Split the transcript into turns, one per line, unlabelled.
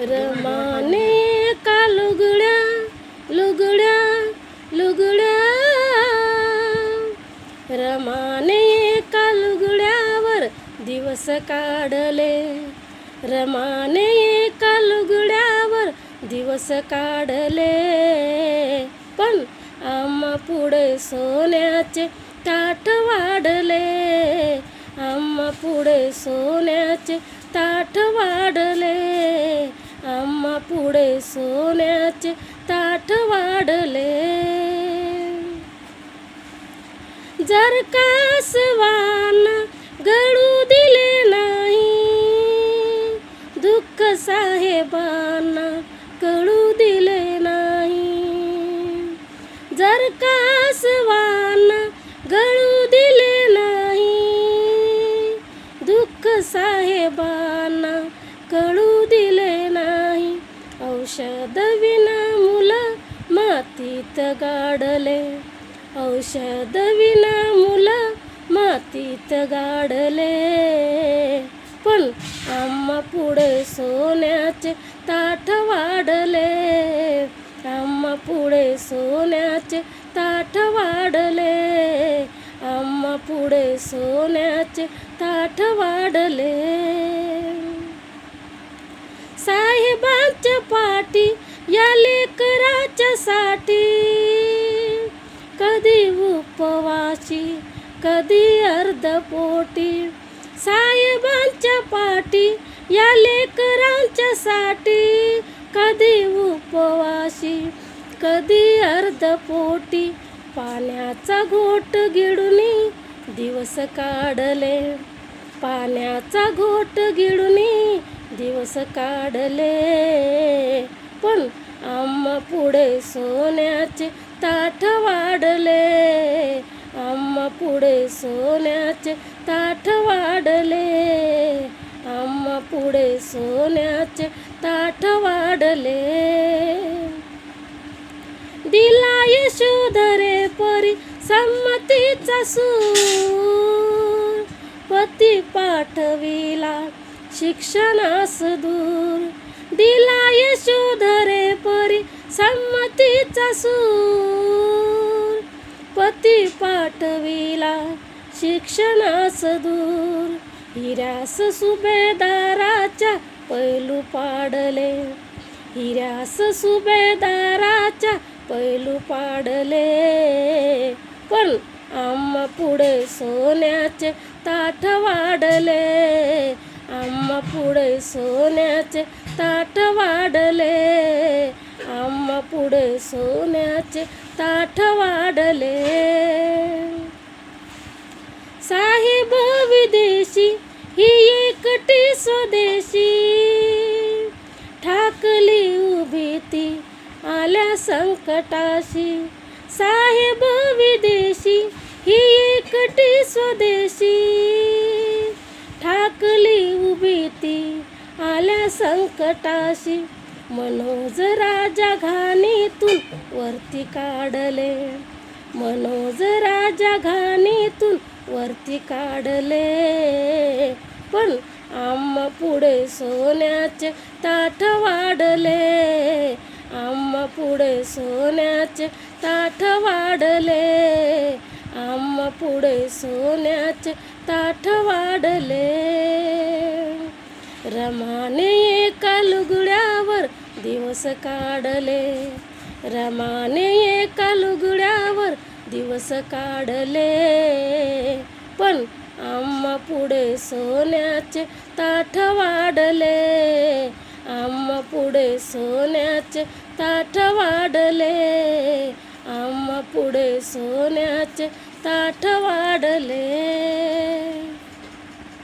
रमाने का लुगड्या लुगड्या लुगड्या रमाने का लुगड्यावर दिवस काढले। रमाने का लुगड्यावर दिवस काढले। पण आम्हा पुढे सोन्याचे ताट वाढले। आम्हा पुढे सोन्याचे ताट वाढले। आम्हा पुढे सोन्याचे ताट वाढले. जर कासवान गळू दिले नाही दुःख साहेबांना कळू दिले नाही. जर कासवान गळू दिले नाही दुःख साहेबांना कळू औषधविना मुलं मातीत गाडले. औषध विना मुलं मातीत गाडले. पण आम्हा पुढे सोन्याचे ताठ वाढले. आम्हा पुढे सोन्याचे ताठ वाढले. आम्हा पुढे सोन्याचे ताठ वाढले. साहेबांच्या पाठी या लेकराच्या साठी. कधी उपवाशी कधी अर्धपोटी. साहेबांच्या पाठी या लेकरांच्या साठी. कधी उपवाशी कधी अर्धपोटी. पाण्याचा घोट गिळूनी दिवस काढले. पाण्याचा घोट गिळूनी दिवस काढले. पण आम्हा पुढे सोन्याचे ताठ वाढले. आम्हा पुढे सोन्याचे ताठ वाढले. आम्हा पुढे सोन्याचे ताठ वाढले. दिला यशोधरे परी संमतीचा सूर. पती पाठविला शिक्षणास दूर दिला यशोधरे परी संमतीचा सूर. पती पाठविला शिक्षणास दूर हिरास सुभेदाराच्या पैलू पाडले. हिरास सुभेदाराच्या पैलू पाडले. पण आम्हा पुढे सोन्याचे ताठ वाढले. आम्हा पुढे सोन्याचे ताट वाढले. आम्हा पुढे सोन्याचे ताठ वाढले. साहेब विदेशी ही एकटी स्वदेशी. ठाकली उभी ती आल्या संकटाशी. साहेब विदेशी ही एकटी स्वदेशी. ठाकली उभी ती आल्या संकटाशी. मनोज राजा घाणीतून वरती काढले. मनोज राजा घाणीतून वरती काढले. पण आम्हा पुढे सोन्याचे ताठ वाढले. आम्हा पुढे सोन्याचे ताठ वाढले. आम्हा पुढे सोन्याचे ताठ वाढले. रमाने एका लुगड्यावर दिवस काढले. रमाने एका लुगड्यावर दिवस काढले. पण आम्हा पुढे सोन्याचे ताठ वाढले. आम्हा पुढे सोन्याचे ताठ वाढले. पुढे सोन्याचे ताठ वाढले.